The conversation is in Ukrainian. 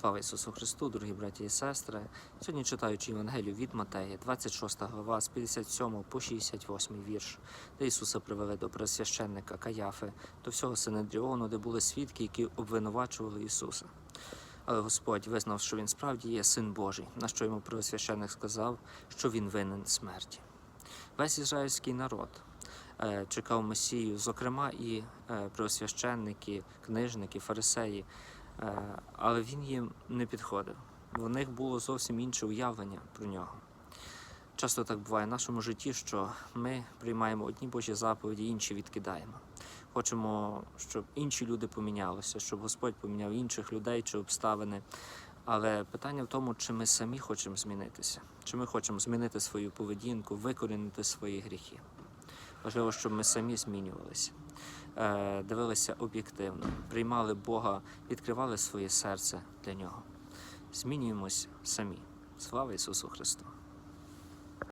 Слава Ісусу Христу, дорогі браті і сестри. Сьогодні читаючи Євангелію від Матея, 26 глава, з 57 по 68 вірш, де Ісуса привели до пресвященника Каяфи, до всього Синедріону, де були свідки, які обвинувачували Ісуса. Але Господь визнав, що він справді є син Божий, на що йому первосвященник сказав, що він винен смерті. Весь ізраїльський народ е, чекав Месію, зокрема і е, первосвященники, книжники, фарисеї. Е, але він їм не підходив. В них було зовсім інше уявлення про нього. Часто так буває в нашому житті, що ми приймаємо одні Божі заповіді, інші відкидаємо. Хочемо, щоб інші люди помінялися, щоб Господь поміняв інших людей чи обставини. Але питання в тому, чи ми самі хочемо змінитися, чи ми хочемо змінити свою поведінку, викорінити свої гріхи. Важливо, щоб ми самі змінювалися, дивилися об'єктивно, приймали Бога, відкривали своє серце для нього. Змінюємось самі. Слава Ісусу Христу!